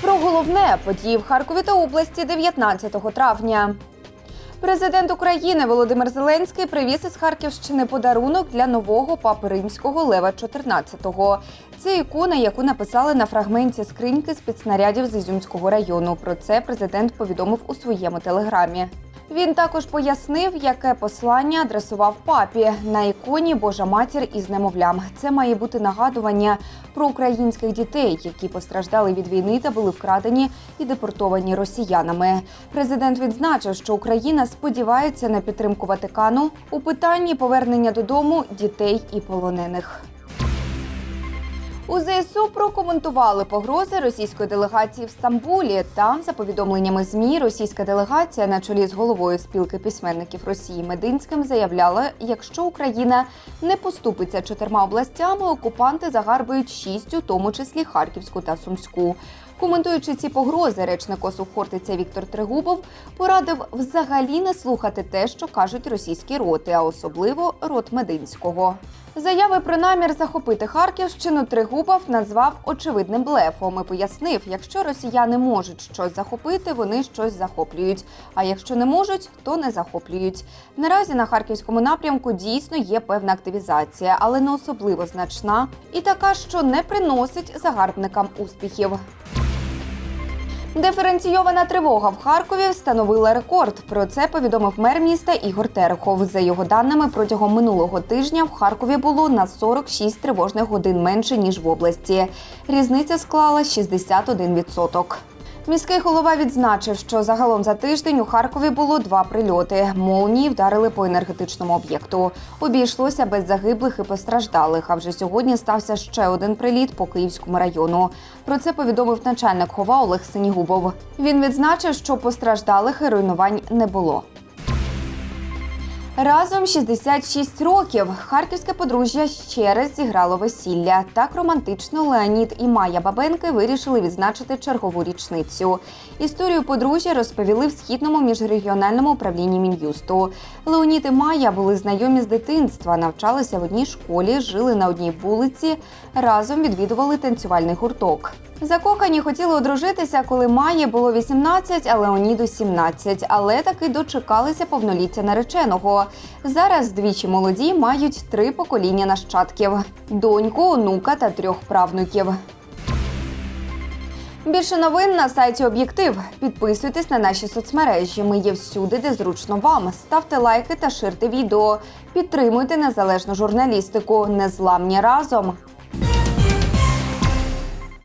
Про головне події в Харкові та області 19 травня. Президент України Володимир Зеленський привіз із Харківщини подарунок для нового папи римського Лева 14-го. Це ікона, яку написали на фрагменті скриньки спецснарядів з Ізюмського району. Про це президент повідомив у своєму телеграмі. Він також пояснив, яке послання адресував папі на іконі Божа матір із немовлям. Це має бути нагадування про українських дітей, які постраждали від війни та були вкрадені і депортовані росіянами. Президент відзначив, що Україна сподівається на підтримку Ватикану у питанні повернення додому дітей і полонених. У ЗСУ прокоментували погрози російської делегації в Стамбулі. Там, за повідомленнями ЗМІ, російська делегація на чолі з головою спілки письменників Росії Мединським заявляла, якщо Україна не поступиться чотирма областями, окупанти загарбують шість, у тому числі Харківську та Сумську. Коментуючи ці погрози, речник ОСУ Хортиця Віктор Трегубов порадив взагалі не слухати те, що кажуть російські роти, а особливо рот Мединського. Заяви про намір захопити Харківщину Тригубов назвав очевидним блефом і пояснив, якщо росіяни можуть щось захопити, вони щось захоплюють. А якщо не можуть, то не захоплюють. Наразі на харківському напрямку дійсно є певна активізація, але не особливо значна, і така, що не приносить загарбникам успіхів. Диференційована тривога в Харкові встановила рекорд. Про це повідомив мер міста Ігор Терехов. За його даними, протягом минулого тижня в Харкові було на 46 тривожних годин менше ніж в області. Різниця склала 61%. Міський голова відзначив, що загалом за тиждень у Харкові було два прильоти. Молнії вдарили по енергетичному об'єкту. Обійшлося без загиблих і постраждалих. А вже сьогодні стався ще один приліт по Київському району. Про це повідомив начальник хова Олег Синігубов. Він відзначив, що постраждалих і руйнувань не було. Разом 66 років харківське подружжя ще раз зіграло весілля. Так романтично Леонід і Майя Бабенки вирішили відзначити чергову річницю. Історію подружжя розповіли в східному міжрегіональному управлінні мін'юсту. Леонід і Майя були знайомі з дитинства, навчалися в одній школі, жили на одній вулиці, разом відвідували танцювальний гурток. Закохані хотіли одружитися, коли Майі було 18, а Леоніду 17, але таки дочекалися повноліття нареченого. Зараз двічі молоді мають три покоління нащадків: доньку, онука та трьох правнуків. Більше новин на сайті Об'єктив. Підписуйтесь на наші соцмережі. Ми є всюди, де зручно вам. Ставте лайки та ширте відео. Підтримуйте незалежну журналістику. Незламні разом.